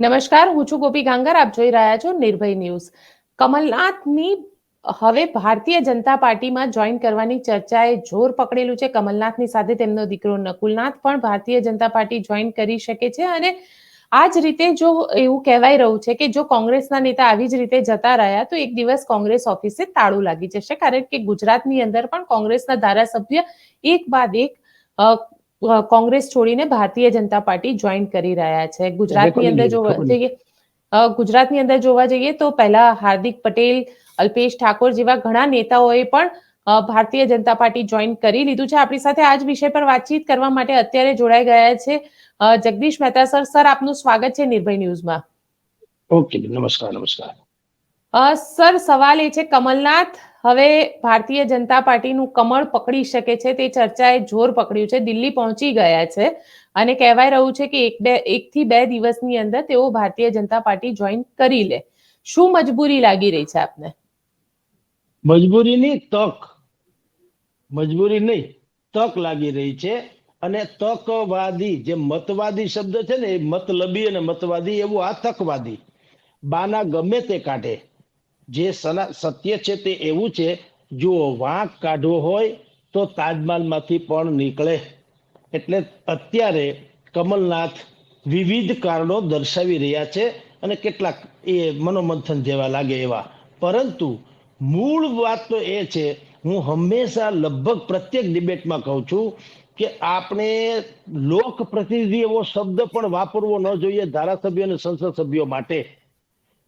નમસ્કાર, હું છું ગોપી ગાંગર, આપ જોઈ રહ્યા છો નિર્ભય ન્યૂઝ. કમલનાથની હવે ભારતીય જનતા પાર્ટીમાં જોઈન કરવાની ચર્ચાએ જોર પકડેલું છે. કમલનાથની સાથે તેમનો દીકરો નકુલનાથ પણ ભારતીય જનતા પાર્ટી જોઈન કરી શકે છે અને આ જ રીતે જો એવું કહેવાય રહ્યું છે કે જો કોંગ્રેસના નેતા આવી જ રીતે જતા રહ્યા, તો એક દિવસ કોંગ્રેસ ઓફિસે તાળું લાગી જશે. કારણ કે ગુજરાતની અંદર પણ કોંગ્રેસના ધારાસભ્ય એક બાદ એક કોંગ્રેસ છોડીને ભારતીય જનતા પાર્ટી જોઈન કરી રહ્યા છે. ગુજરાતની અંદર જોવા જઈએ ગુજરાતની અંદર જોવા જઈએ તો પહેલા હાર્દિક પટેલ અલ્પેશ ઠાકોર જેવા ઘણા નેતાઓએ પણ ભારતીય જનતા પાર્ટી જોઈન કરી લીધું છે. આપણી સાથે આ જ વિષય પર વાતચીત કરવા માટે અત્યારે જોડાઈ ગયા છે જગદીશ મહેતા સર. સર આપનું સ્વાગત છે નિર્ભય ન્યૂઝમાં. ઓકે નમસ્કાર નમસ્કાર. સર સવાલ એ છે કમલનાથ હવે ભારતીય જનતા પાર્ટીનું કમળ પકડી શકે છે તે ચર્ચાએ જોર પકડ્યું છે. દિલ્હી પહોંચી ગયા છે અને કહેવાય રહ્યું છે કે એક બે, એકથી બે દિવસની અંદર તેઓ ભારતીય જનતા પાર્ટી જોઈન કરી લે. શું મજબૂરી લાગી રહી છે આપને? મજબૂરીની તક. મજબૂરી નહીં, તક લાગી રહી છે અને તકવાદી, જે મતવાદી શબ્દ છે ને એ મતલબી અને મતવાદી, એવું આ તકવાદી. બાના ગમે તે કાઢે. જે સત્ય છે તે એવું છે, જો વાંક કાઢવો હોય, તો તાજમહાલમાંથી પણ નીકળે. એટલે અત્યારે કમલનાથ વિવિધ કારણો દર્શાવી રહ્યા છે અને કેટલાક એ મનોમંથન જેવા લાગે એવા. પરંતુ મૂળ વાત તો એ છે, હું હંમેશા લગભગ પ્રત્યેક ડિબેટમાં કહું છું કે આપણે લોક પ્રતિનિધિ એવો શબ્દ પણ વાપરવો ન જોઈએ ધારાસભ્યો અને સંસદ સભ્યો માટે.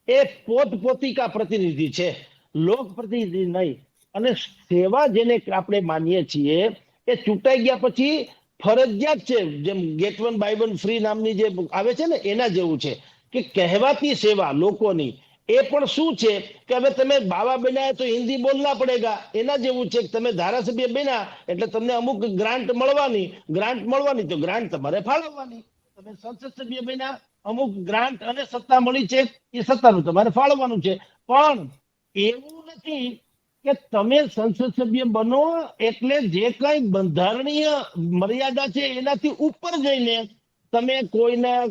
એ પોતપોતિકા પ્રતિનિધિ છે. લોક પ્રતિનિધિ નહીં. અને સેવા જેને આપણે માનીએ છીએ, એ ચૂંટાઈ ગયા પછી ફરજિયાત છે, જેમ get one by one free નામની જે આવે છે ને, એના જેવું છે, કે કહેવાતી સેવા લોકોની, એ પણ શું છે કે હવે તમે બાવા બન્યા તો હિન્દી બોલના પડેગા. એના જેવું છે કે તમે ધારાસભ્ય બન્યા, એટલે તમને અમુક ગ્રાન્ટ મળવાની. ગ્રાન્ટ મળવાની તો ગ્રાન્ટ તમારે ફાળવવાની. સંસદ સભ્ય બન્યા, અમુક ગ્રાન્ટ અને સત્તા મળી છે, એ સત્તાનું તમારે ફાળવવાનું છે. પણ એવું નથી કે તમે સંસદ સભ્ય બનો એટલે જે કઈ બંધારણીય મર્યાદા છે એનાથી ઉપર જઈને તમે કોઈના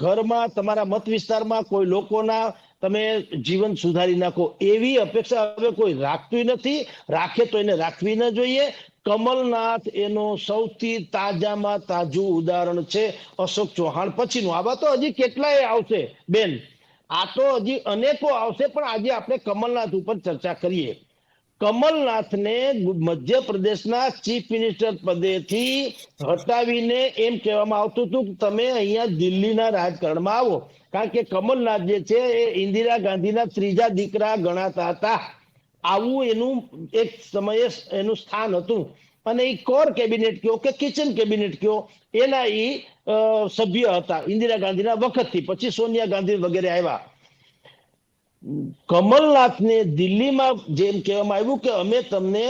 ઘરમાં, તમારા મત વિસ્તારમાં કોઈ લોકોના તમે જીવન સુધારી નાખો એવી અપેક્ષા હવે કોઈ રાખતું નથી. રાખે તો એને રાખવી ન જોઈએ. કમલનાથ એનો સૌથી તાજામાં તાજું ઉદાહરણ છે અશોક ચૌહાણ પછીનું. આવા તો હજી કેટલાય આવશે? બેન, આ તો હજી અનેકો આવશે, પણ આજે આપણે કમલનાથ ઉપર ચર્ચા કરીએ. કમલનાથને મધ્યપ્રદેશના ચીફ મિનિસ્ટર પદેથી હટાવીને એમ કહેવામાં આવતું હતું કે તમે અહીંયા દિલ્હીના રાજકારણમાં આવો. કારણ કે કમલનાથ જે છે એ ઇન્દિરા ગાંધીના ત્રીજા દીકરા ગણાતા હતા. આવું એનું એક સમયે એનું સ્થાન હતું. અને એ કોર કેબિનેટ કયો કે કિચન કેબિનેટ કયો, એના એ સભ્ય હતા. ઇન્દિરા ગાંધીના વખતથી પછી સોનિયા ગાંધી વગેરે આવ્યા. કમલનાથને દિલ્હીમાં જેમ કહેવામાં આવ્યું કે અમે તમને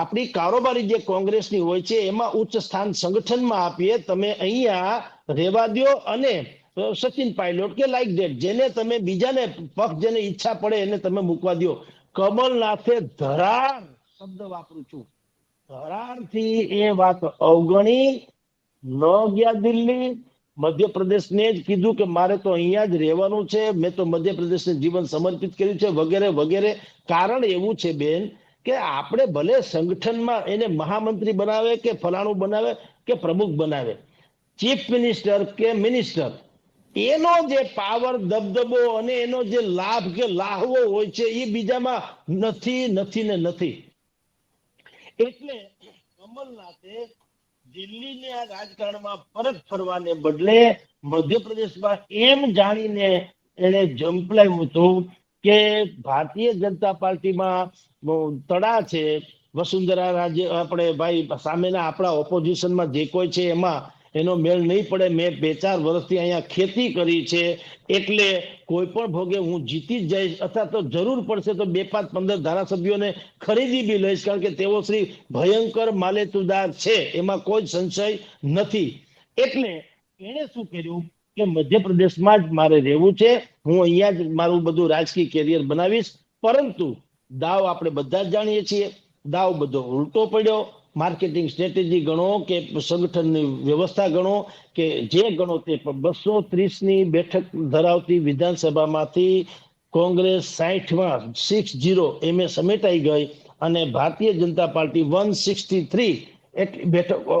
આપણી કારોબારી જે કોંગ્રેસની હોય છે, એમાં ઉચ્ચ સ્થાન સંગઠનમાં આપીએ, તમે અહીંયા રહેવા દ્યો અને સચિન પાયલોટ કે લાઈક ડેટ જેને તમે બીજાને પક્ષ જેને ઈચ્છા પડે એને તમે મૂકવા દ્યો. કમલનાથે ધરાર શબ્દ વાપરું છું. ધરારથી એ વાત અવગણી ન ગયા દિલ્હી. મધ્યપ્રદેશને જ કીધું કે મારે તો અહીંયા જ રહેવાનું છે. મેં તો મધ્યપ્રદેશને જીવન સમર્પિત કર્યું છે, વગેરે વગેરે. કારણ એવું છે બેન કે આપણે ભલે સંગઠનમાં એને મહામંત્રી બનાવે કે ફલાણું બનાવે કે પ્રમુખ બનાવે, ચીફ મિનિસ્ટર કે મિનિસ્ટર એનો જે પાવર, દબદબો અને એનો જે લાભ કે લાહવો હોય છે, એ બીજામાં નથી નથી ને નથી. એટલે કમલનાથે દિલ્હીના રાજકારણમાં પરત ફરવાને બદલે મધ્યપ્રદેશમાં એમ જાણીને એને જંપલાવ્યું હતું કે ભારતીય જનતા પાર્ટીમાં તડા છે. વસુંધરા રાજ્ય, આપણે ભાઈ સામેના આપણા ઓપોઝિશનમાં જે કોઈ છે એમાં એનો મેળ નહીં પડે. મેં બે ચાર વર્ષથી અહીંયા ખેતી કરી છે. એટલે કોઈ પણ ભોગે હું જીતી જ જઈશ અથવા તો જરૂર પડશે તો બે પાંચ પંદર ધારાસભ્યોને ખરીદી બી લઈશ, કારણ કે તેઓ શ્રી ભયંકર માલેતુદાર છે. એમાં કોઈ સંશય નથી. એટલે એણે શું કર્યું કે મધ્યપ્રદેશમાં જ મારે રહેવું છે. હું અહીંયા જ મારું બધું રાજકીય કેરિયર બનાવીશ. પરંતુ દાવ આપણે બધા જ જાણીએ છીએ. દાવ બધો ઉલટો પડ્યો. માર્કેટિંગ સ્ટ્રેટેજી ગણો કે સંગઠનની વ્યવસ્થા ગણો કે જે ગણો તે બસો ત્રીસની બેઠક ધરાવતી વિધાનસભામાંથી કોંગ્રેસ સાહીઠમાં સિક્સ જીરો એમ સમેટાઈ ગઈ અને Bharatiya Janata Party one sixty three એટલી બેઠકો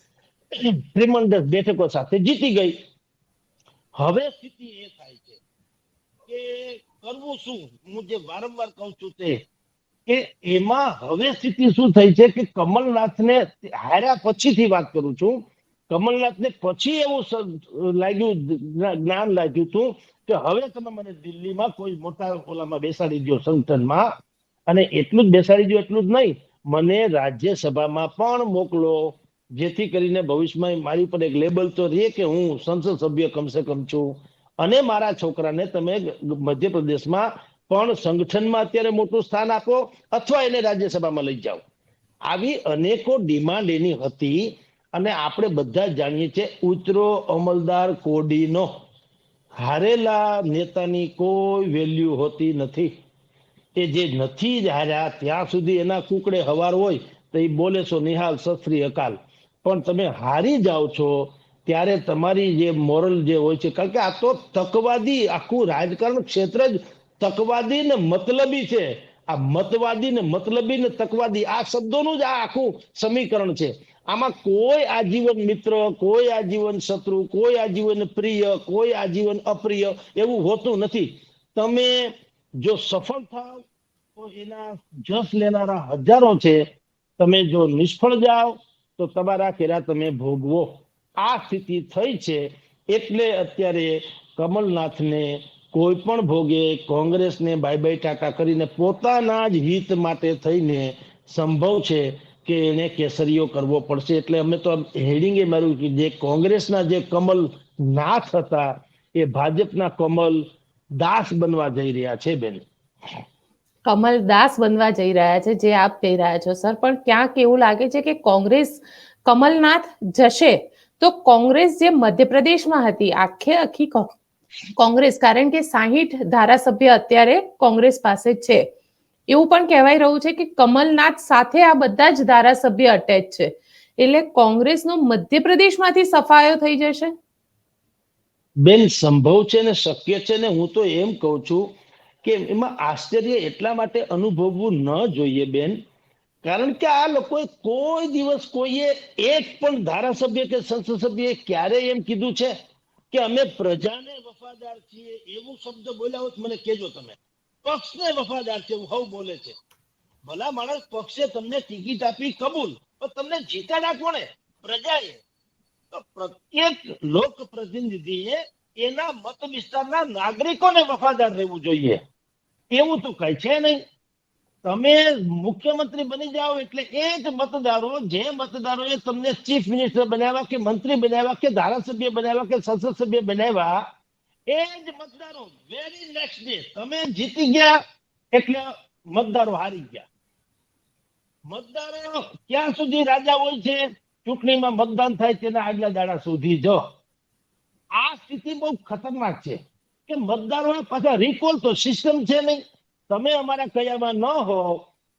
ત્રિમંડળ બેઠકો સાથે જીતી ગઈ. હવે સ્થિતિ એ થાય છે કે કરવું શું? હું જે વારંવાર કહું છું તે કે એમાં હવે સ્થિતિ શું થઈ છે કે કમલનાથને હાર્યા પછીથી વાત કરું છું. કમલનાથને પછી એવું લાગ્યું જ્ઞાન લાગ્યું હતું કે હવે તમે મને દિલ્હીમાં કોઈ મોટા ઓલામાં બેસાડી દો સંગઠનમાં. અને એટલું જ બેસાડી દો એટલું જ નહીં. મને રાજ્યસભામાં પણ મોકલો. જેથી કરીને ભવિષ્યમાં મારી પર એક લેબલ તો રહે કે હું સંસદ સભ્ય કમસે કમ છું. અને મારા છોકરાને તમે મધ્યપ્રદેશમાં પણ સંગઠનમાં અત્યારે મોટું સ્થાન આપો અથવા એને રાજ્યસભામાં લઈ જાઓ. આવી અનેકો ડિમાન્ડ એની હતી અને આપણે બધા જાણીએ છીએ ઉતરો, અમલદાર, કોડીનો. હારેલા નેતાની કોઈ વેલ્યુ હોતી નથી. એ જે નથી જ હાર્યા, ત્યાં સુધી એના કુકડે હવાર હોય તો એ બોલે છો, નિહાલ સસ્ત્રી અકાલ. પણ તમે હારી જાઓ છો, ત્યારે તમારી જે મોરલ જે હોય છે, કારણ કે આ તો તકવાદી આખું રાજકારણ ક્ષેત્ર જ તકવાદી ને મતલબી છે. આ મતવાદી ને મતલબી ને તકવાદી, આ શબ્દોનું જ આ આખું સમીકરણ છે. આમાં કોઈ આજીવન મિત્ર, કોઈ આજીવન શત્રુ, કોઈ આજીવન પ્રિય, કોઈ આજીવન અપ્રિય એવું હોતું નથી. તમે જો સફળ થાવ, તો એના જસ લેનારા હજારો છે. તમે જો નિષ્ફળ જાઓ, તો તમારા કેરા તમે ભોગવો. આ સ્થિતિ થઈ છે. એટલે અત્યારે કમલનાથને કોઈ પણ ભોગે કોંગ્રેસને બાય બાય ટાટા કરીને પોતાના જ હિત માટે થઈને સંભવ છે કે એને કેસરીઓ કરવો પડશે. એટલે અમે તો હેડિંગે માર્યું કે જે કોંગ્રેસના જે કમલ નાથ હતા, એ ભાજપના કમલ દાસ બનવા જઈ રહ્યા છે, બેન. કમલ દાસ બનવા જઈ રહ્યા છે, જે આપ કહી રહ્યા છો, સર. પણ ક્યાંક એવું લાગે છે કે કોંગ્રેસ કમલનાથ જશે તો કોંગ્રેસ જે મધ્યપ્રદેશમાં હતી આખે આખી કોંગ્રેસ, કારણ કે સાહીઠ ધારાસભ્ય અત્યારે કોંગ્રેસ પાસે છે. એવું પણ કહેવાય રહ્યું છે કે કમલનાથ સાથે આ બધા જ ધારાસભ્ય અટેચ છે. એટલે કોંગ્રેસનો મધ્યપ્રદેશમાંથી સફાયો થઈ જશે? બેન, સંભવ છે ને, શક્ય છે ને, હું તો એમ કહું છું કે એમાં આશ્ચર્ય એટલા માટે અનુભવવું ન જોઈએ બેન, કારણ કે આ લોકોએ કોઈ દિવસ કોઈએ એક પણ ધારાસભ્ય કે સંસદ સભ્યએ ક્યારેય એમ કીધું છે કે અમે પ્રજાને વફાદાર છીએ એવું શબ્દ બોલ્યા હોત મને કેજો તમે. પક્ષને વફાદાર છે હવ બોલે છે. ભલા માણસ પક્ષે તમને ટિકિટ આપી કબૂલ. પણ તમને જીતાડા કોણે? પ્રજાએ. તો પ્રત્યેક લોક પ્રતિનિધિએ એના મત વિસ્તારના નાગરિકોને વફાદાર રહેવું જોઈએ. એવું તો કઈ છે નહીં. તમે મુખ્યમંત્રી બની જાઓ એટલે એ જ મતદારો, જે મતદારોએ તમને ચીફ મિનિસ્ટર બનાવ્યા કે મંત્રી બનાવ્યા કે ધારાસભ્ય બનાવ્યા કે સંસદ સભ્ય બનાવ્યા, એ જ મતદારો વેરી નેક્સ્ટ ડે તમે જીતી ગયા એટલે મતદારો હારી ગયા. મતદારો ક્યાં સુધી રાજા હોય છે? ચૂંટણીમાં મતદાન થાય તેના આગલા દાડા સુધી જો. આ સ્થિતિ બહુ ખતરનાક છે કે મતદારો પાછા રિકોલ તો સિસ્ટમ છે નહીં. તમે અમારા કયામાં ન હો,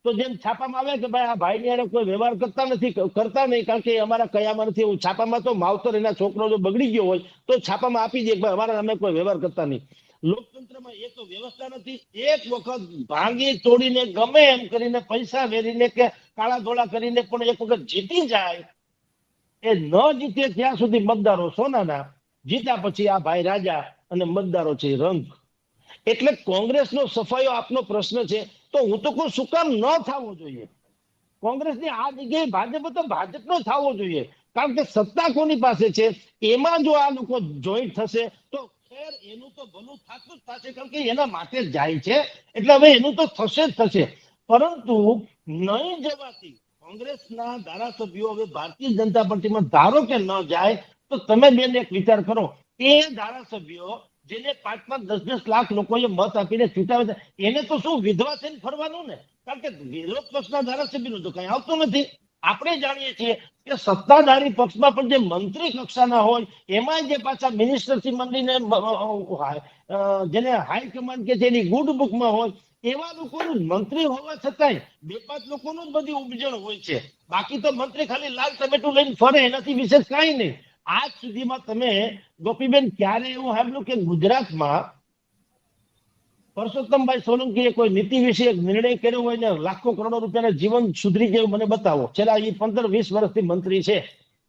તો જેમ છાપામાં આવે કે ભાઈ આ ભાઈ હારે કોઈ વ્યવહાર કરતા નથી કરતા નહીં, કારણ કે અમારા કયામાં નથી. એવું છાપામાં તો માવતર એના છોકરો જો બગડી ગયો હોય, તો છાપામાં આપી દે ભાઈ અમારા અમે કોઈ વ્યવહાર કરતા નહીં. લોકતંત્રમાં એ તો વ્યવસ્થા નથી. એક વખત ભાંગી તોડીને ગમે એમ કરીને પૈસા વેરીને કે કાળા ધોળા કરીને પણ એક વખત જીતી જાય, એ ન જીતે ત્યાં સુધી મતદારો સોનાના જીત્યા પછી આ ભાઈ રાજા અને મતદારો છે રંગ. એટલે કોંગ્રેસનો સફાયો આપનો પ્રશ્ન છે, તો હું તો કોઈ શું ન થવો જોઈએ? કોંગ્રેસની આ જગ્યાએ ભાજપ તો ભાજપનો થવો જોઈએ, કારણ કે સત્તા કોની પાસે છે? એમાં જો આ લોકો જોઈન્ટ થશે, તો ખેર એનું તો ભલું થતું જ થશે, કારણ કે એના માટે જ જાય છે, એટલે હવે એનું તો થશે જ થશે. પરંતુ નહીં જવાથી કોંગ્રેસના ધારાસભ્યો હવે ભારતીય જનતા પાર્ટીમાં ધારો કે ન જાય, તો તમે બેન એક વિચાર કરો, એ ધારાસભ્યો જેને પાંચ પાંચ દસ દસ લાખ લોકોએ મત આપીને ચૂંટાવે છે, એને તો શું વિધવા થઈને ફરવાનું ને? કારણ કે વિરોધ પક્ષના ધારાસભ્યનું તો કઈ આવતું નથી. આપણે જાણીએ છીએ કે સત્તાધારી પક્ષમાં પણ જે મંત્રી કક્ષાના હોય એમાં જે પાછા મિનિસ્ટરથી મંડીને જેને હાઈકમાન્ડ કે જેની ગુડ બુકમાં હોય, એવા લોકોનું મંત્રી હોવા છતાંય બે પાંચ લોકોનું જ બધી ઉપજણ હોય છે. બાકી તો મંત્રી ખાલી લાલ ટમેટું લઈને ફરે, એનાથી વિશેષ કાંઈ નહીં. આજ સુધીમાં તમે ગોપીબેન ક્યારે એવું સાંભળ્યું કે ગુજરાતમાં પરસોત્તમભાઈ સોલંકીએ કોઈ નીતિ વિશે નિર્ણય કર્યો હોય ને લાખો કરોડો રૂપિયાના જીવન સુધરી ગયું, મને બતાવો. છેલ્લા એ પંદર વીસ વર્ષથી મંત્રી છે.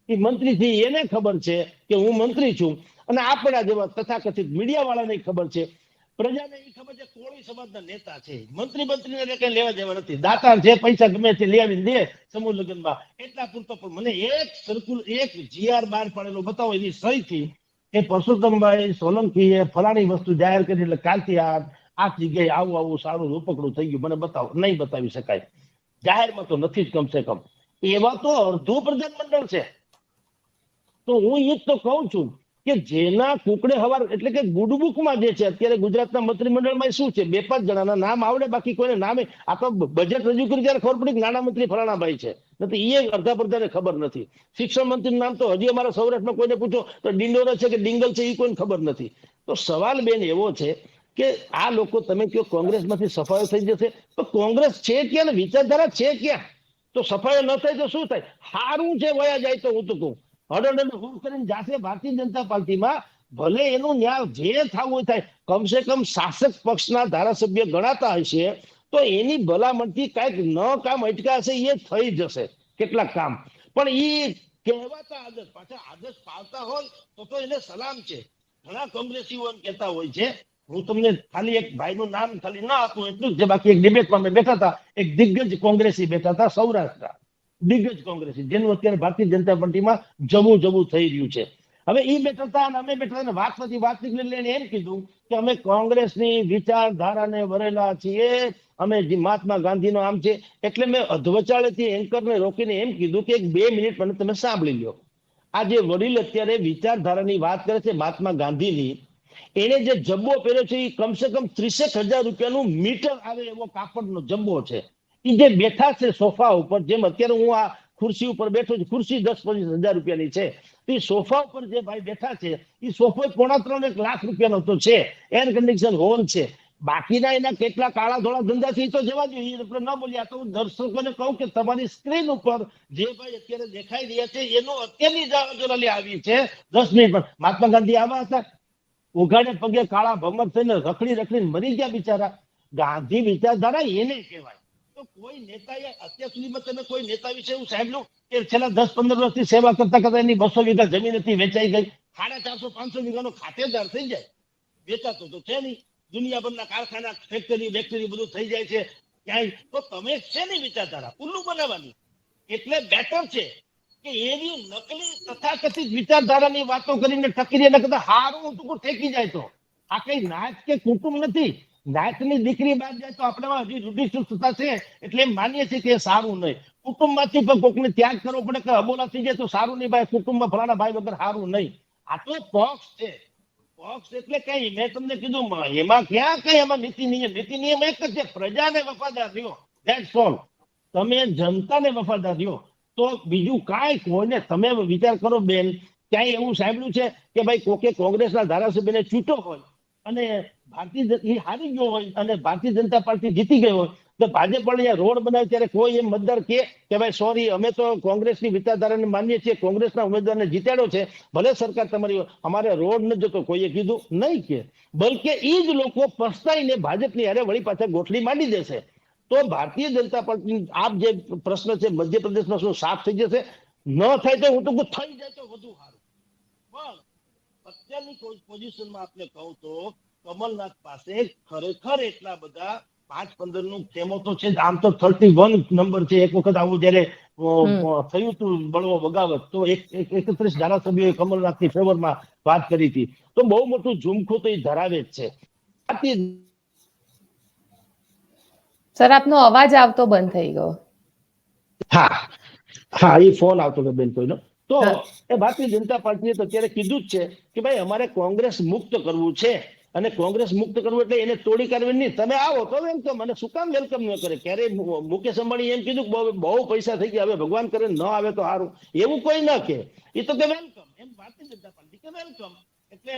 એ મંત્રી થી એને ખબર છે કે હું મંત્રી છું. અને આપણા જેવા તથાકથિત મીડિયા વાળાને ખબર છે પ્રજાને એ ખબર છે કોળી સમાજના નેતા છે. મંત્રી મંત્રીને કઈ લેવા દેવા નથી. દાતા જે પૈસા ગમે તે લઈ આવીને દે સમૂહ લગ્નમાં. એટલા પૂરતો પણ મને એક સર્કુલ એક જીઆર બહાર પાડેલો બતાવો, એની સહીથી એ પરસોત્તમભાઈ, સોલંકીએ ફલાણી વસ્તુ જાહેર કરી એટલે કાલથી આ આ જગ્યાએ આવું આવું સારું રૂપકડું થઈ ગયું. મને બતાવો. નહીં બતાવી શકાય. જાહેરમાં તો નથી જ કમસે કમ. એવા તો અડધું પ્રધાનમંડળ છે. તો હું એ જ તો કહું છું. કે જેના કુકડે હવાર, એટલે કે ગુડબુકમાં જે છે, અત્યારે ગુજરાતના મંત્રીમંડળમાં શું છે, બે પાંચ જણાના નામ આવડે, બાકી કોઈને નામે આ તો બજેટ રજૂ કરી ત્યારે ખબર પડી નાણામંત્રી ફલાણાભાઈ છે. નથી એ અડધા પડધાને ખબર નથી. શિક્ષણ મંત્રીનું નામ તો હજી અમારા સૌરાષ્ટ્રમાં કોઈને પૂછો, તો ડિંડોરા છે કે ડિંગલ છે એ કોઈને ખબર નથી. તો સવાલ બેન એવો છે કે આ લોકો, તમે કયો કોંગ્રેસમાંથી સફાયો થઈ જશે તો કોંગ્રેસ છે ક્યાં વિચારધારા છે ક્યાં? તો સફાયો ન થાય તો શું થાય? હારું છે, વયા જાય તો હું તો કહું. હડડ હું કરીને જાશે ભારતીય જનતા પાર્ટીમાં ભલે એનું ન્યાય જે થવું થાય, કમસે કમ શાસક પક્ષના ધારાસભ્ય ગણાતા હશે, તો એની ભલામણથી કાંઈક ન કામ અટકાશે એ થઈ જશે, કેટલાક કામ. પણ એ કહેવાતા આદત, પાછા આદત પાડતા હોય તો તો એને સલામ છે. ઘણા કોંગ્રેસીઓ એમ કહેતા હોય છે, હું તમને ખાલી એક ભાઈનું નામ ખાલી ના આપું એટલું જ બાકી એક ડિબેટમાં અમે બેઠા હતા, એક દિગ્ગજ કોંગ્રેસી બેઠા હતા સૌરાષ્ટ્ર દિગ્ગજ કોંગ્રેસી જેનું અત્યારે ભારતીય જનતા પાર્ટીમાં જવું જવું થઈ રહ્યું છે. હવે એ બેઠા હતા અને અમે બેઠા અને વાત પછી વાત નીકળી લઈને એમ કીધું કે અમે કોંગ્રેસની વિચારધારાને વરેલા છીએ. અમે મહાત્મા ગાંધીનો આમ છે, એટલે મેં અધવચાળેથી એન્કરને રોકીને એમ કીધું કે એક બે મિનિટ મને તમે સાંભળી લ્યો. આ જે વડીલ અત્યારે વિચારધારાની વાત કરે છે, મહાત્મા ગાંધીની, એને જે જબ્બો પહેર્યો છે એ કમસે કમ ત્રીસેક હજાર રૂપિયાનું મીટર આવે એવો કાપડનો જબ્બો છે. એ જે બેઠા છે સોફા ઉપર, જેમ અત્યારે હું આ ખુરશી ઉપર બેઠો છું, ખુરશી દસ પચીસ હજાર રૂપિયાની છે. એ સોફા ઉપર જે ભાઈ બેઠા છે એ સોફો પોણા ત્રણ એક લાખ રૂપિયાનો તો છે એર કન્ડિશન હોલ છે. બાકીના એના કેટલા કાળા ધોળા ધંધા છે તો જવા જોઈએ આપણે ન બોલ્યા તો હું દર્શકોને કહું કે તમારી સ્ક્રીન ઉપર જે ભાઈ અત્યારે દેખાઈ રહ્યા છે, એનો અત્યારની જવાબદારી આવી છે. દસ મિનિટ પણ, મહાત્મા ગાંધી આવા હતા. ઉઘાડે પગે કાળા ભમર થઈને રખડી રખડીને મરી ગયા બિચારા. ગાંધી વિચારધારા એને કહેવાય. કોઈ નેતાએ અત્યાર સુધીમાં તમે કોઈ નેતા વિશે એવું સાંભળ્યું કે છેલ્લા દસ પંદર વર્ષથી સેવા કરતા કરતા એની બસો વીઘા જમીન હતી, વેચાઈ ગઈ? સાડા ચારસો, પાંચસો વીઘાનો ખાતેદાર થઈ જાય. વેચાતો તો છે નહીં. દુનિયાભરના કારખાના ફેક્ટરી બેક્ટરી બધું થઈ જાય છે. ક્યાંય? તો તમે છે નહીં વિચારધારા? ઉલ્લુ બનાવવાની. એટલે બેટર છે કે એની નકલી તથાકથિત વિચારધારાની વાતો કરીને ટકરી એના કરતા હારું ટૂંકું ઠેકી જાય તો. આ કઈ નાચ કે કુટુંબ નથી. નાચની દીકરી બાદ જાય તો આપણામાં હજી રૂઢિચુસ્તતા છે? એટલે માનીએ છીએ કે સારું નહીં. કુટુંબમાંથી પણ કોકને ત્યાગ કરવો પડે કે અબોલા થઈ જાય તો સારું નહીં ભાઈ. કુટુંબમાં ફલાણા ભાઈ વગર સારું નહીં. આ તો પક્ષ છે. પક્ષ એટલે કઈ. મેં તમને કીધું એમાં ક્યાં કઈ એમાં નીતિ નિયમ? નીતિ નિયમ એક જ છે. પ્રજાને વફાદાર રહ્યો. ધેટ્સ ઓલ તમે જનતાને વફાદાર રહ્યો. તો બીજું કાંઈ કોઈને તમે વિચાર કરો બેન. ક્યાંય એવું સાંભળ્યું છે કે ભાઈ કોકે કોંગ્રેસના ધારાસભ્યને ચૂંટો હોય? અને ભારતીય હારી ગયો હોય અને ભારતીય જનતા પાર્ટી જીતી ગઈ હોય, તો ભાજપ પણ અહીંયા રોડ બનાવે ત્યારે કોઈ એમ મતદાર કે કે ભાઈ સોરી અમે તો કોંગ્રેસની વિચારધારાને માનીએ છીએ, કોંગ્રેસના ઉમેદવારને જીતાડ્યો છે. ભલે સરકાર તમારી અમારે રોડ ન જતો, કોઈએ કીધું નહીં કે. બલકે એ જ લોકો પસ્તાઈને ભાજપની હારે વળી પાછા ગોઠલી માંડી દેશે તો ભારતીય જનતા પાર્ટી, આપ જે પ્રશ્ન છે મધ્યપ્રદેશમાં શું, સાફ થઈ જશે? ન થાય તો હું તો થઈ જાય તો વધુ સારું. અત્યારની પોઝિશનમાં આપણે કહું તો કમલનાથ પાસે ખરેખર એટલા બધા પાંચ પંદરનું ખેમો તો છે. આમ તો થર્ટી વન નંબર છે. એક વખત આવું જયારે થયું હતું બળવો બગાવત તો એક એક- એકત્રીસ ધારાસભ્યોએ કમલનાથની ફેવરમાં વાત કરી હતી. તો બહુ મોટું ઝુમખું તો એ ધરાવે જ છે. સર આપનો અવાજ આવતો બંધ થઈ ગયો. હા. હા એ ફોન આવતો હતો બેન કોઈનો. તો એ ભારતીય જનતા પાર્ટીએ તો અત્યારે કીધું જ છે કે ભાઈ અમારે કોંગ્રેસ મુક્ત કરવું છે. અને કોંગ્રેસ મુક્ત કરવું એટલે એને તોડી કાઢવી નહીં. તમે આવો તો વેલકમ અને શું કામ વેલકમ ન કરે? ક્યારે મુકેશ અંબાણી એમ કીધું કે બહુ પૈસા થઈ ગયા. હવે ભગવાન કરે ન આવે તો સારું. એવું કોઈ ન કે એ તો કે વેલકમ એમ ભારતીય જનતા પાર્ટી કે વેલકમ એટલે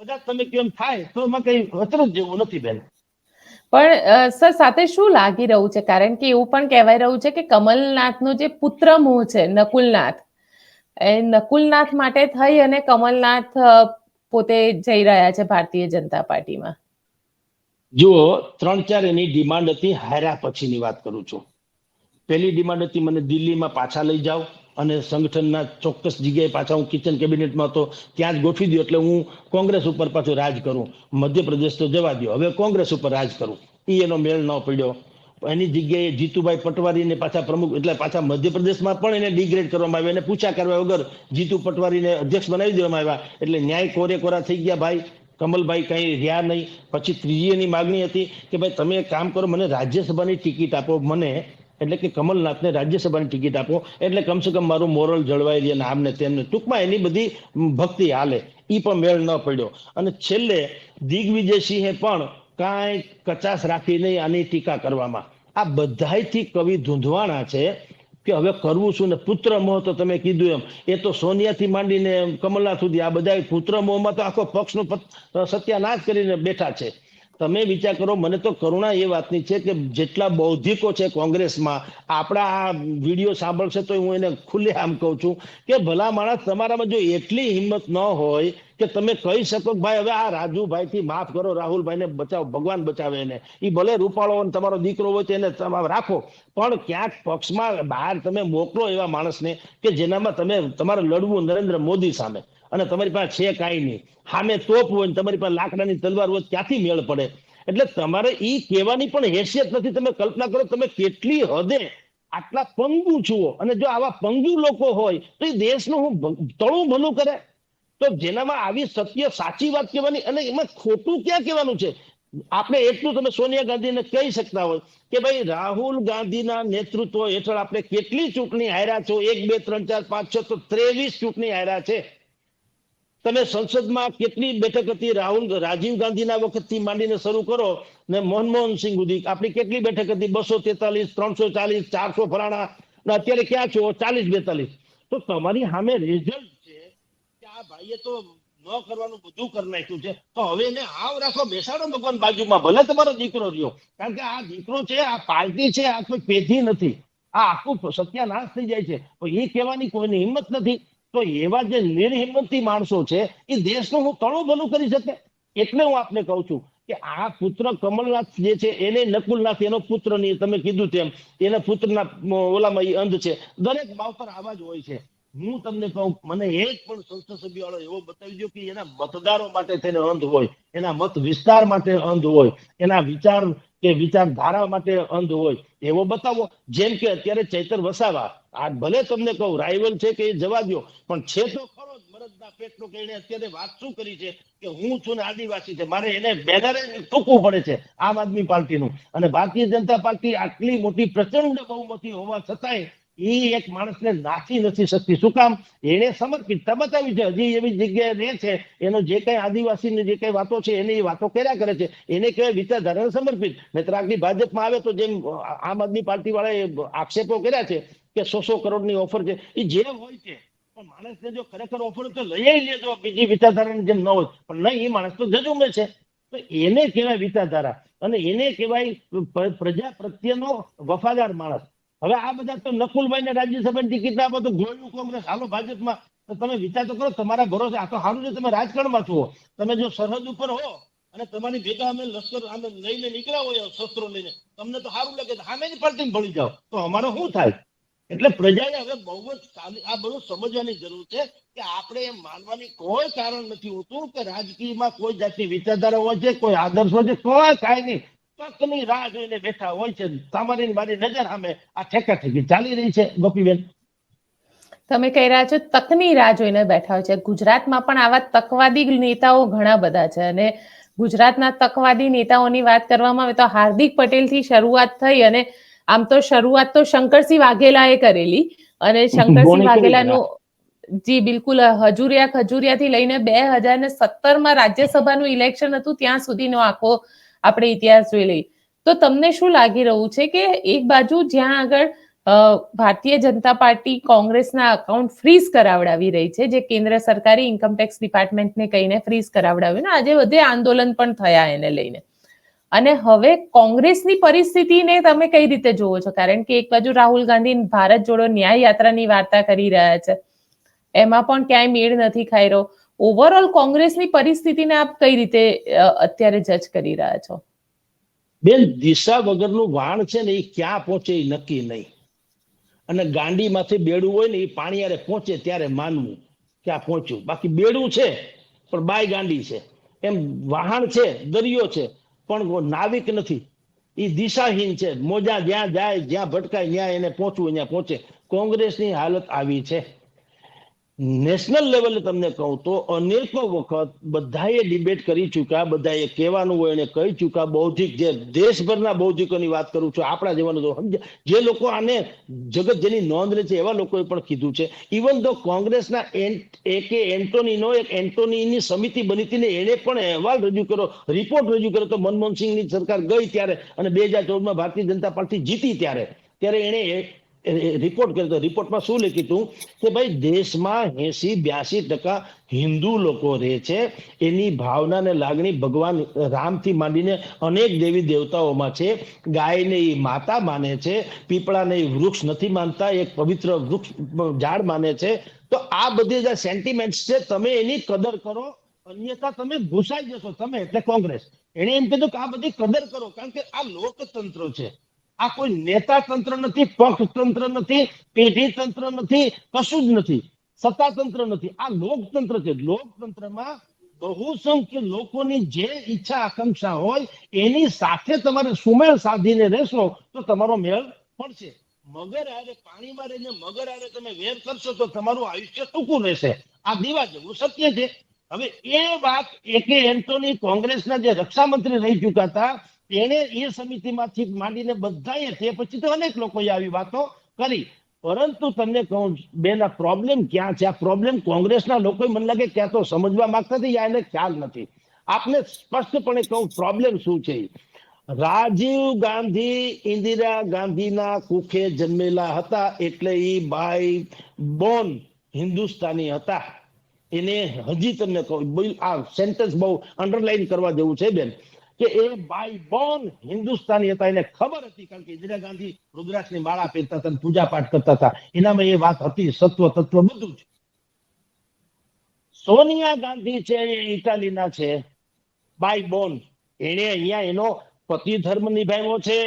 કદાચ તમે કેમ થાય તો એમાં કઈ અચરજ જેવું નથી બેન. પણ સર સાથે શું લાગી રહ્યું છે? કારણ કે એવું પણ કહેવાય રહ્યું છે કે કમલનાથનો જે પુત્ર મોહ છે નકુલનાથ નકુલનાથ માટે થઈ અને કમલનાથ પોતે જઈ રહ્યા છે ભારતીય જનતા પાર્ટીમાં. જુઓ, ત્રણ ચાર એની ડિમાન્ડ હતી, હાર્યા પછીની વાત કરું છું. પહેલી ડિમાન્ડ હતી, મને દિલ્હીમાં પાછા લઈ જાઓ અને સંગઠનના ચોક્કસ જગ્યાએ પાછા હું કિચન કેબિનેટમાં હતો, ત્યાં જ ગોઠવી દઉં એટલે હું કોંગ્રેસ ઉપર પાછું રાજ કરું. મધ્યપ્રદેશ તો જવા દો હવે કોંગ્રેસ ઉપર રાજ કરું. એ એનો મેળ ન પડ્યો. એની જગ્યાએ જીતુભાઈ પટવારીને પાછા પ્રમુખ, એટલે પાછા મધ્યપ્રદેશમાં પણ એને ડિગ્રેડ કરવામાં આવ્યા એને પૂછા કરવા વગર જીતુ પટવારીને અધ્યક્ષ બનાવી દેવામાં આવ્યા. એટલે ન્યાય કોરે કોરા થઈ ગયા ભાઈ. કમલભાઈ કઈ રહ્યા નહીં. પછી ત્રીજી એની માગણી હતી કે ભાઈ તમે એક કામ કરો, મને રાજ્યસભાની ટિકિટ આપો, મને એટલે કે કમલનાથને રાજ્યસભાની ટિકિટ આપો. એટલે કમસે કમ મારું મોરલ જળવાઈ રહે અને આમને તેમને ટૂંકમાં એની બધી ભક્તિ હાલે. એ પણ મેળ ન પડ્યો. અને છેલ્લે દિગ્વિજયસિંહે પણ કાંઈ કચાશ રાખી નહીં આની ટીકા કરવામાં. આ બધાયથી કવિ ધૂંધવાણા છે કે હવે કરવું શું ને પુત્ર મોહ તો તમે કીધું એમ. એ તો સોનિયાથી માંડીને કમલા સુધી આ બધા પુત્ર મોહમાં તો આખો પક્ષનો સત્યાનાશ કરીને બેઠા છે. તમે વિચાર કરો, મને તો કરુણા એ વાતની છે કે જેટલા બૌદ્ધિકો છે કોંગ્રેસમાં, આપણા આ વીડિયો સાંભળશે તો હું એને ખુલ્લે આમ કહું છું કે ભલા માણસ તમારામાં જો એટલી હિંમત ન હોય કે તમે કહી શકો ભાઈ હવે આ રાજુભાઈ થી માફ કરો, રાહુલભાઈને બચાવ, ભગવાન બચાવે એને. એ ભલે રૂપાળો તમારો દીકરો હોય તેને રાખો. પણ ક્યાંક પક્ષમાં બહાર તમે મોકલો એવા માણસને કે જેનામાં તમે, તમારે લડવું નરેન્દ્ર મોદી સામે. અને તમારી પાસે છે કાંઈ નહીં. સામે તોપ હોય તમારી પાસે લાકડાની તલવાર હોય ક્યાંથી મેળ પડે? એટલે તમારે એ કહેવાની પણ હેસિયત નથી. તમે કલ્પના કરો, તમે કેટલી હદે આટલા પંગુ છુઓ અને જો આવા પંગુ લોકો હોય, તો એ દેશનું હું તળું ભલું કરે? તો જેનામાં આવી સત્ય સાચી વાત કહેવાની અને એમાં ખોટું ક્યાં કહેવાનું છે? આપણે એટલું તમે સોનિયા ગાંધીને કહી શકતા હોય કે ભાઈ, રાહુલ ગાંધીના નેતૃત્વ હેઠળ આપણે કેટલી ચૂંટણી હાર્યા છો? એક, બે, ત્રણ, ચાર, પાંચ, છ, તો ત્રેવીસ ચૂંટણી હાર્યા છે. તમે સંસદમાં કેટલી બેઠક હતી? રાહુલ, રાજીવ ગાંધીના વખતથી માંડીને શરૂ કરો ને મનમોહન સિંહ સુધી. આપણી કેટલી બેઠક હતી? બસો તેતાલીસ, ત્રણસો ચાલીસ, ચારસો ફરાણા અત્યારે ક્યાં છો? ચાલીસ, બેતાલીસ. તો તમારી સામે રિઝલ્ટ છે કે આ ભાઈએ તો ન કરવાનું બધું કરી નાખ્યું છે. તો હવે એને આવ રાખો, બેસાડો ભગવાન બાજુમાં. ભલે તમારો દીકરો રહ્યો. કારણ કે આ દીકરો છે, આ પાર્ટી છે, આ કોઈ પેઢી નથી. આ આખું સત્યાનાશ થઈ જાય છે. તો એ કહેવાની કોઈની હિંમત નથી. તો એવા જે નિર્હિંમતી માણસો છે, એ દેશનું હું તળું ભલું કરી શકે? એટલે હું આપને કહું છું કે આ પુત્ર કમલનાથ જે છે, એને નકુલનાથ, એનો પુત્ર નહીં, તમે કીધું તેમ, એના પુત્રના ઓલામાં અંધ છે. દરેક પર આવા જ હોય છે. હું તમને કહું, મને એક પણ સંસદ સભ્ય વાળો એવો બતાવી દો કે એના મતદારો માટે તેને અંધ હોય, એના મત વિસ્તાર માટે અંધ હોય, એના વિચાર કે વિચારધારા માટે અંધ હોય, એવો બતાવો. જેમ કે અત્યારે ચૈતર વસાવા આ ભલે તમને કહું રાઇવલ છે કે એ જવા દો પણ છે તો ખરો જ મરદના પેટનો કે એને અત્યારે વાત શું કરી છે કે હું છું ને આદિવાસી છે, મારે એને બેનરે ટૂંકવું પડે છે, આમ આદમી પાર્ટીનું. અને ભારતીય જનતા પાર્ટી આટલી મોટી પ્રચંડ બહુમતી હોવા છતાંય એ એક માણસને નાખી નથી શકતી. શું કામ? એને સમર્પિતતા બતાવી છે હજી એવી જગ્યાએ રહે છે, એનો જે કઈ આદિવાસીની જે કઈ વાતો છે, એને એ વાતો કર્યા કરે છે. એને કહેવાય વિચારધારાને સમર્પિત. નહીતર આટલી ભાજપમાં આવે તો જેમ આમ આદમી પાર્ટી વાળાએ આક્ષેપો કર્યા છે કે સો સો કરોડની ઓફર છે. એ જે હોય છે. પણ માણસને જો ખરેખર ઓફર તો લઈ લેજો. બીજી વિચારધારાની જેમ ન હોય. પણ નહીં, એ માણસ તો જજુમે છે. તો એને કહેવાય વિચારધારા. અને એને કહેવાય પ્રજા પ્રત્યેનો વફાદાર માણસ. હવે આ બધા તો નકુલભાઈને રાજ્યસભાની ટિકિટ ના તો ગોળનું કોંગ્રેસ. હાલો ભાજપમાં. તો તમે વિચાર તો કરો, તમારા ભરોસે. આ તો સારું છે, તમે રાજકારણમાં છો. તમે જો સરહદ ઉપર હો અને તમારી ભેગા અમે લશ્કર અમે લઈને નીકળ્યા હોય શસ્ત્રો લઈને, તમને તો સારું લાગે સામેની પડતી ભળી જાઓ. તો અમારે શું થાય? એટલે પ્રજાને હવે બહુ જ આ બધું સમજવાની જરૂર છે કે આપણે એમ માનવાની કોઈ કારણ નથી હોતું કે રાજકીયમાં કોઈ જાતની વિચારધારા હોય છે, કોઈ આદર્શ હોય છે, કોઈ કાંઈ નહીં. તકની રાહ જોઈને બેઠા હોય છે, સામાન્ય મારી નજર સામે આ ઠેકા ઠેકી ચાલી રહી છે, ગોપીબેન. તમે કહી રહ્યા છો તકની રાહ જોઈને બેઠા હોય છે. ગુજરાતમાં પણ આવા તકવાદી નેતાઓ ઘણા બધા છે અને ગુજરાતના તકવાદી નેતાઓની વાત કરવામાં આવે તો હાર્દિક પટેલથી શરૂઆત થઈ અને આમ તો શરૂઆત તો શંકરસિંહ વાઘેલાએ કરેલી અને શંકરસિંહ વાઘેલાનું જી બિલકુલ હજુરિયા ખજુરિયાથી લઈને બે હજાર ને સત્તરમાં રાજ્યસભાનું ઇલેક્શન હતું ત્યાં સુધીનો આખો આપણે ઇતિહાસ જોઈ લઈએ. તો તમને શું લાગી રહ્યું છે કે એક બાજુ જ્યાં આગળ ભારતીય જનતા પાર્ટી કોંગ્રેસના અકાઉન્ટ ફ્રીઝ કરાવડાવી રહી છે જે કેન્દ્ર સરકારે ઇન્કમટેક્સ ડિપાર્ટમેન્ટને કહીને ફ્રીઝ કરાવડાવ્યું ને આજે બધે આંદોલન પણ થયા એને લઈને. અને હવે કોંગ્રેસની પરિસ્થિતિને તમે કઈ રીતે જોવો છો? કારણ કે એક બાજુ રાહુલ ગાંધી ભારત જોડો ન્યાય યાત્રાની વાર્તા કરી રહ્યા છે. એમાં પણ ક્યાંય મેળ નથી ખાઈ રહ્યો ઓવરઓલ કોંગ્રેસની પરિસ્થિતિને આપ કઈ રીતે અત્યારે જજ કરી રહ્યા છો? બેન, દિશા વગરનું વાણ છે ને એ ક્યાં પહોંચે એ નક્કી નહીં. અને ગાંડીમાંથી બેડું હોય ને એ પાણી યારે પહોંચે ત્યારે માનવું કે આ પહોંચ્યું. બાકી બેડું છે, પણ બાય ગાંડી છે. એમ વાહન છે, દરિયો છે. પણ નાવિક નથી. એ દિશાહીન છે. મોજા જ્યાં જાય, જ્યાં ભટકાય, ત્યાં એને પહોંચવું ત્યાં પહોંચે. કોંગ્રેસની હાલત આવી છે. નેશનલ લેવલે તમને કહું તો અનેકો વખત બધાએ ડિબેટ કરી ચૂક્યા, બધાએ કહેવાનું હોય એને કહી ચૂક્યા, બૌદ્ધિક જે દેશભરના બૌદ્ધિકોની વાત કરું છું, આપણા જેવાનું તો જે લોકો આને જગત જેની નોંધ લે છે એવા લોકોએ પણ કીધું છે. ઇવન તો કોંગ્રેસના એકે એન્ટોનીનો એક એન્ટોનીની સમિતિ બની હતી ને એણે પણ અહેવાલ રજૂ કર્યો, રિપોર્ટ રજૂ કર્યો તો મનમોહન સિંહની સરકાર ગઈ ત્યારે અને બે હજાર ચૌદમાં ભારતીય જનતા પાર્ટી જીતી ત્યારે. ત્યારે એણે રિપોર્ટ કર્યો હતો રિપોર્ટમાં શું લખ્યું કે ભાઈ દેશમાં એસી બ્યાસી ટકા હિન્દુ લોકો રહે છે. એની ભાવના ને લાગણી ભગવાન રામથી માંડીને અનેક દેવી દેવતાઓમાં છે. ગાયને એ માતા માને છે. પીપળાને એ વૃક્ષ નથી માનતા. એક પવિત્ર વૃક્ષ ઝાડ માને છે. તો આ બધી જે સેન્ટિમેન્ટ્સ છે, તમે એની કદર કરો. અન્યથા તમે ઘુસાઈ જશો. તમે એટલે કોંગ્રેસ. એને એમ કીધું કે આ બધી કદર કરો, કારણ કે આ લોકતંત્ર છે. આ કોઈ નેતા તંત્ર નથી, પક્ષ તંત્ર નથી, પેઢી તંત્ર નથી, કશું જ નથી. સત્તા તંત્ર નથી. આ લોકતંત્ર છે. લોકતંત્રમાં બહુસંખ્ય લોકોની જે ઈચ્છા આકાંક્ષા હોય, એની સાથે તમારે સુમેળ સાધીને રહેશો તો તમારો મેળ પડશે. મગર આરે પાણીમાં રહીને મગર આરે તમે વેર કરશો તો તમારું આયુષ્ય ટૂંકું રહેશે. આ દીવા જેવું સત્ય છે. હવે એ વાત એકે એન્ટોની કોંગ્રેસના જે રક્ષા મંત્રી રહી ચુક્યા હતા તેણે એ સમિતિમાંથી માંડીને બધાએ તે પછી તો અનેક લોકોએ આવી વાતો કરી. પરંતુ તમને કહું, બેન આ પ્રોબ્લેમ ક્યાં છે? આ પ્રોબ્લેમ કોંગ્રેસના લોકો મને લાગે ક્યાં તો સમજવા માંગતા નથી યા એને ખ્યાલ નથી. આપને સ્પષ્ટપણે કહું પ્રોબ્લેમ શું છે? રાજીવ ગાંધી ઇન્દિરા ગાંધીના કુખે જન્મેલા હતા એટલે એ બાય બોન હિન્દુસ્તાની હતા. એને હજી તમને કહું આ સેન્ટેન્સ બહુ અંડરલાઈન કરવા જેવું છે બેન. કે એ બાય બોર્ન હિન્દુસ્તાની હતા. એને ખબર હતી કારણ કે ઇન્દિરા ગાંધી રુદ્રાક્ષની માળા પહેરતા હતા પૂજા પાઠ કરતા હતા. એનામાં એ વાત હતી, સત્વ, તત્વ બધું જ. સોનિયા ગાંધી છે, એ ઇટાલીના છે. બાય બોર્ન એને અહીંયા એનો પતિ ધર્મ નિભાવ્યો છે.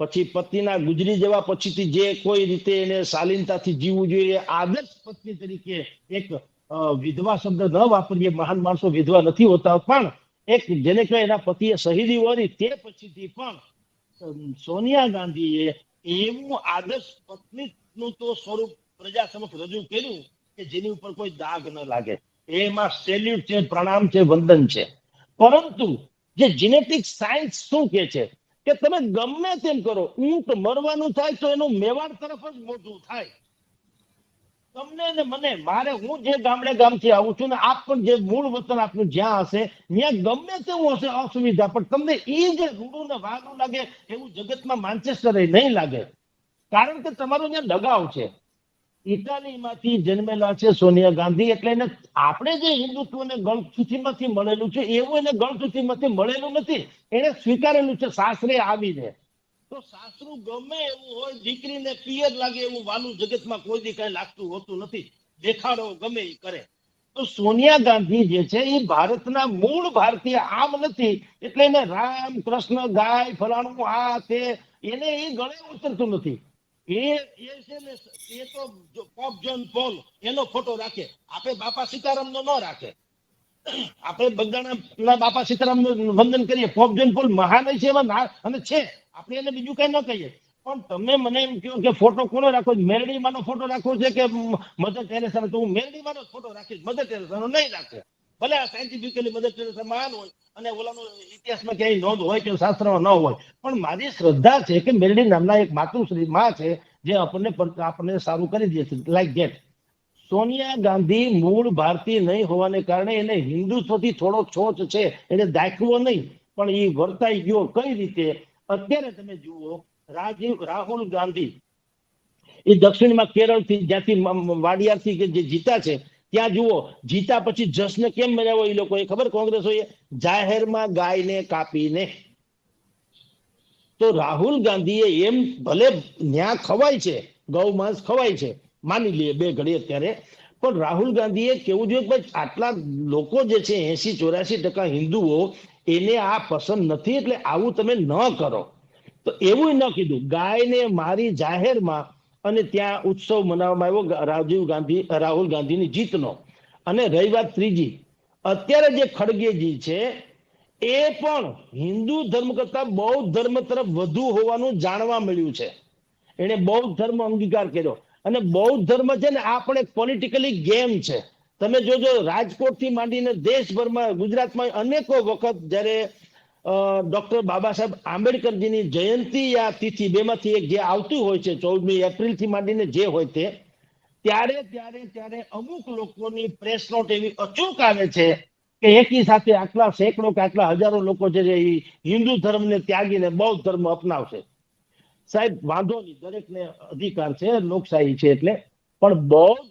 પછી પતિના ગુજરી જવા પછીથી જે કોઈ રીતે એને શાલીનતાથી જીવવું જોઈએ, આદર્શ પત્ની તરીકે એક વિધવા શબ્દ ન વાપરીએ. મહાન માણસો વિધવા નથી હોતા. પણ એક જેને કહેવાય એના પતિએ શહીદી વળી તે પછીથી પણ સોનિયા ગાંધીએ એવું આદર્શ પત્નીનું તો સ્વરૂપ પ્રજા સમક્ષ રજૂ કર્યું કે જેની ઉપર કોઈ દાગ ન લાગે. એમાં સેલ્યુટ છે, પ્રણામ છે, વંદન છે. પરંતુ જે જીનેટિક સાયન્સ શું કે છે કે તમે ગમે તેમ કરો, ઊંટ મરવાનું થાય તો એનું મેવાડ તરફ જ મોઢું થાય. તમને ને મને, મારે હું જે ગામડે ગામથી આવું છું ને, આપ પણ જે મૂળ વતન આપનું જ્યાં હશે, ત્યાં ગમે તેવું હશે અસુવિધા, પણ તમને એ જે રૂડું ને વાગું લાગે, એવું જગતમાં માન્ચેસ્ટર નહીં લાગે. કારણ કે તમારો ત્યાં લગાવ છે. ઇટાલીમાંથી જન્મેલા છે સોનિયા ગાંધી, એટલે એને આપણે જે હિન્દુત્વને ગળથૂથીમાંથી મળેલું છે, એવું એને ગળથૂથીમાંથી મળેલું નથી. એને સ્વીકારેલું છે, સાસરે આવીને. તો સાસરું ગમે એવું હોય, દીકરીને પિયર લાગે એવું વાલું જગતમાં કોઈ દી કઈ લાગતું હોતું નથી. દેખાડો, ગમે એ કરે. તો સોનિયા ગાંધી જે છે એ ભારતના મૂળ ભારતીય આમ નથી. એટલે એને રામ, કૃષ્ણ, ગાય, ફલાણું, આ, તે, એને એ ગળે ઉતરતું નથી. એ એ છે ને, એ તો પોપ જોન પોલ, એનો ફોટો રાખે. આપણે બાપા સીતારામ નો ન રાખે. આપણે બગદાણા બાપા સીતારામનું વંદન કરીએ. પોપ જોન પોલ મહાન છે એમાં અને છે. આપણે એને બીજું કઈ ન કહીએ. પણ તમે મને એમ કહો કે ફોટો કોનો રાખો છે? મેરડીમાંનો ફોટો રાખવો છે કે મધર ટેરેસાનો? તો હું મેરડીમાંનો ફોટો રાખીશ, મધર ટેરેસાનો નહીં રાખે. ભલે આ સાયન્ટિફિકલી મધર ટેરેસા મહાન હોય અને ઓલાનો ઇતિહાસમાં ક્યાંય નોંધ હોય કે શાસ્ત્રમાં ન હોય. પણ મારી શ્રદ્ધા છે કે મેરડી નામના એક માતૃશ્રી માં છે જે આપણને આપણને સારું કરી દે છે લાઈક ધેટ સોનિયા ગાંધી મૂળ ભારતીય નહીં હોવાને કારણે એને હિન્દુત્વથી થોડો છોચ છે. એને દાખવો નહીં, પણ એ વર્તાઈ ગયો. કઈ રીતે? અત્યારે તમે જુઓ, રાજીવ, રાહુલ ગાંધી એ દક્ષિણમાં કેરળથી, જ્યાંથી મ- કે જે જીતા છે, ત્યાં જુઓ, જીતા પછી જશ્ન કેમ મનાવ્યો એ લોકોએ ખબર? કોંગ્રેસોએ જાહેરમાં ગાયને કાપીને. તો રાહુલ ગાંધીએ એમ ભલે ન્યા ખવાય છે, ગૌ માંસ ખવાય છે, માની લઈએ બે ઘડી અત્યારે, પણ રાહુલ ગાંધીએ કેવું જોઈએ કે આટલા લોકો જે છે, એસી ચોરાસી ટકા હિન્દુઓ એને આ પસંદ નથી એટલે આવું તમે ન કરો. તો એવું ન કીધું. ગાયને મારી જાહેરમાં અને ત્યાં ઉત્સવ મનાવવામાં આવ્યો રાજીવ ગાંધી, રાહુલ ગાંધીની જીતનો. અને રહી વાત ત્રીજી. અત્યારે જે ખડગેજી છે, એ પણ હિન્દુ ધર્મ કરતા બૌદ્ધ ધર્મ તરફ વધુ હોવાનું જાણવા મળ્યું છે. એણે બૌદ્ધ ધર્મ અંગીકાર કર્યો. અને બૌદ્ધ ધર્મ છે ને, આ પણ એક પોલિટિકલી ગેમ છે. તમે જોજો, રાજકોટથી માંડીને દેશભરમાં, ગુજરાતમાં અનેકો વખત જ્યારે ડોક્ટર બાબા સાહેબ આંબેડકરજીની જયંતિ યા તિથિ બેમાંથી એક જે આવતી હોય છે, ચૌદમી એપ્રિલથી માંડીને જે હોય તે, ત્યારે ત્યારે ત્યારે અમુક લોકોની પ્રેસ નોટ એવી અચૂક આવે છે કે એકી સાથે આટલા સેંકડો કે આટલા હજારો લોકો છે જે હિન્દુ ધર્મને ત્યાગીને બૌદ્ધ ધર્મ અપનાવશે. સાહેબ, વાંધો નહીં, દરેકને અધિકાર છે, લોકશાહી છે એટલે, પણ બૌદ્ધ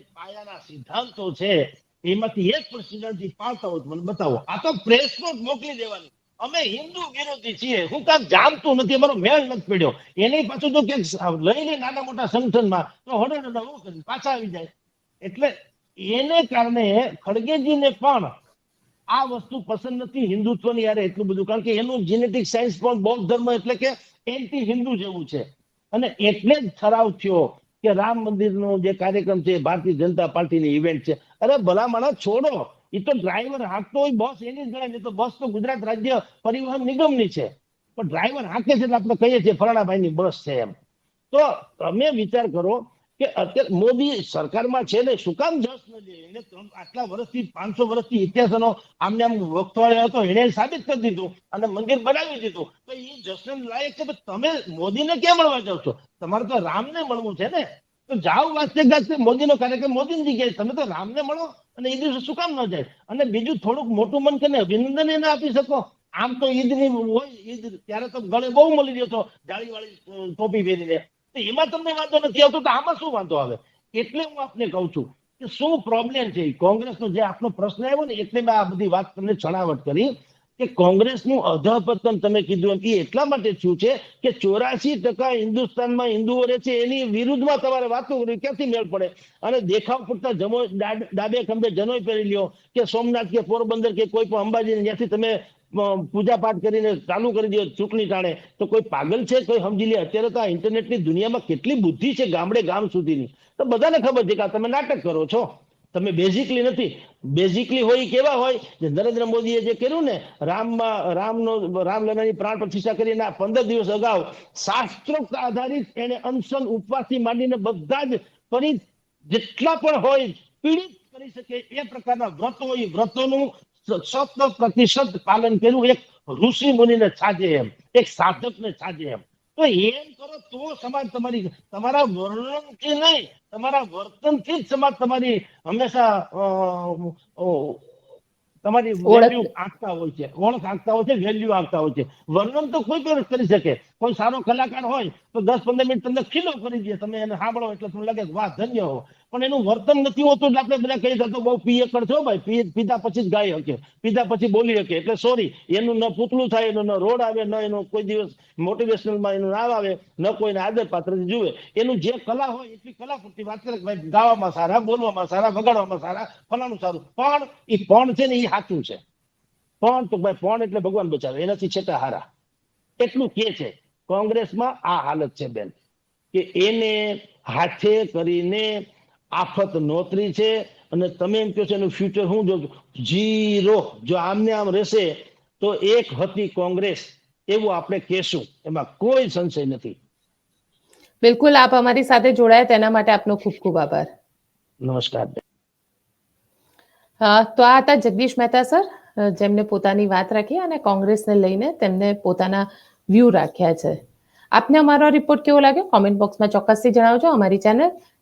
પાયાના સિદ્ધાંતો છે, એમાંથી એક પણ સિદ્ધાંત પાડતા હોય મને બતાવો. આ તો પ્રેસ નોટ મોકલી દેવાની. અમે હિન્દુ વિરોધી છીએ. હું કાંક જાણતું નથી, અમારો મેળ નથી પડ્યો. એની પાછું તો ક્યાંક લઈને નાના મોટા સંગઠનમાં તો હડે હડો પાછા આવી જાય. એટલે એને કારણે ખડગેજીને પણ આ વસ્તુ પસંદ નથી હિન્દુત્વની યારે એટલું બધું. કારણ કે એનું જીનેટિક સાયન્સ પણ બૌદ્ધ ધર્મ એટલે કે એન્ટી હિન્દુ જેવું છે. અને એટલે જ ઠરાવ થયો. કે રામ મંદિરનો જે કાર્યક્રમ છે, ભારતીય જનતા પાર્ટીની ઇવેન્ટ છે. અરે ભલા માણસ છોડો. એ તો ડ્રાઈવર હાંકતો હોય બસ એની જ ગણાય તો બસ તો ગુજરાત રાજ્ય પરિવહન નિગમની છે. પણ ડ્રાઈવર હાંકે છે એટલે આપણે કહીએ છીએ ફલાણાભાઈની બસ છે એમ. તો તમે વિચાર કરો કે અત્યારે મોદી સરકારમાં છે ને શું કામ જસ ન લે એને આટલા વર્ષથી, પાંચસો વર્ષથી ઇતિહાસનો આમને આમ વખતવાળ્યો હતો, એને સાબિત કરી દીધું અને મંદિર બનાવી દીધું. તો એ જશ્ન લાયક છે તમે મોદીને કેમ મળવા જાવ છો? તમારે તો રામને મળવું છે ને. તો જાઓ વાંચતે ગાજતે મોદીનો કાર્યક્રમ મોદીની જગ્યાએ. તમે તો રામને મળો અને એ દિવસે શું કામ ન જાય? અને બીજું થોડુંક મોટું મન કરીને અભિનંદન એને આપી શકો. આમ તો ઈદની હોય, ઈદ ત્યારે તો ગળે બહુ મળી ગયો હતો જાળી વાળી ટોપી પહેરીને. એમાં તમને વાંધો નથી આવતો, તો આમાં શું વાંધો આવે? એટલે હું આપને કહું છું કે શું પ્રોબ્લેમ છે? કોંગ્રેસનો જે આપનો પ્રશ્ન આવ્યો ને, એટલે મેં આ બધી વાત તમને છણાવટ કરી કે કોંગ્રેસનું અધપતન તમે કીધું એમ. એ એટલા માટે થયું છે કે ચોરાસી ટકા હિન્દુસ્તાનમાં હિન્દુઓ રહે છે એની વિરુદ્ધમાં તમારે વાતો કરવી, ક્યાંથી મેળ પડે? અને દેખાવ પૂરતા જમો ડાબ- ખંભે જનોય પહેરી લ્યો કે સોમનાથ કે પોરબંદર કે કોઈ પણ અંબાજી ત્યાંથી તમે પૂજા પાઠ કરીને ચાલુ કરી દે, ચૂંટણી ટાણે. તો કોઈ પાગલ છે? કોઈ સમજી લે. અત્યારે તો આ ઇન્ટરનેટની દુનિયામાં કેટલી બુદ્ધિ છે ગામડે ગામ સુધીની. તો બધાને ખબર છે કે તમે નાટક કરો છો. તમે બેઝિકલી નથી. બેઝિકલી હોય કેવા હોય? જે નરેન્દ્ર મોદીએ જે કર્યું ને, રામમાં, રામનો, રામલલાની પ્રાણ પ્રતિષ્ઠા કરીને આ પંદર દિવસ અગાઉ શાસ્ત્રોક્ત આધારિત એને અનશન ઉપવાસથી માંડીને બધા જ પરી જેટલા પણ હોય, પીડિત કરી શકે એ પ્રકારના વ્રતો હોય. વ્રતોનું શત પ્રતિશત પાલન કર્યું એક ઋષિ મુનિને છાજે એમ એક સાધકને છાજે એમ. તો એમ કરો તો સમાજ તમારી તમારા વર્ણનથી નહીં તમારા વર્તનથી જ સમાજ તમારી હંમેશા તમારી વેલ્યુ આંકતા હોય છે ઓળખ આંકતા હોય છે વેલ્યુ આંકતા હોય છે. વર્ણન તો કોઈ પણ કરી શકે. કોઈ સારો કલાકાર હોય તો દસ પંદર મિનિટ તમને ખીલો કરી દે તમે એને સાંભળો એટલે તમને લાગે કે વાહ ધન્ય હો. પણ એનું વર્તન નથી હોતું આપણે બધા કહીએ તો બહુ પિયકડ છો ભાઈ, પી, પીધા પછી જ ગાય શકે પીધા પછી બોલી શકે એટલે સોરી એનું ન પૂતળું થાય, એનું ન રોડ આવે, ન એનો કોઈ દિવસ મોટિવેશનલમાં એનું નામ આવે, ન કોઈને આદર પાત્ર જુએ. એનું જે કલા હોય, એટલી કલા પૂરતી વાત કરે ભાઈ, ગાવામાં સારા, બોલવામાં સારા, વગાડવામાં સારા, ફલાણું સારું. પણ એ પણ છે ને એ સાચું છે. પણ તો ભાઈ, પણ એટલે ભગવાન બચાવે. એનાથી છેટા હારા. એટલું કે છે, કોંગ્રેસમાં આ હાલત છે બેન, કે એને હાથે કરીને આફત નોતરી છે અને તમે એમ કહો છો એનું ફ્યુચર શું જો જીરો જો આમને આમ રહેશે તો એક હતી કોંગ્રેસ. એવું આપણે કહેશું. એમાં કોઈ સંશય નથી. બિલકુલ આપ અમારી સાથે જોડાયા. તેના માટે આપનો ખૂબ ખૂબ આભાર. નમસ્કાર. તો આ હતા જગદીશ મહેતા સર જેમને પોતાની વાત રાખી અને કોંગ્રેસને લઈને તેમને પોતાના વ્યૂ રાખ્યા છે. આપને અમારો રિપોર્ટ કેવો લાગ્યો? કોમેન્ટ બોક્સમાં ચોક્કસથી જણાવજો. અમારી ચેનલ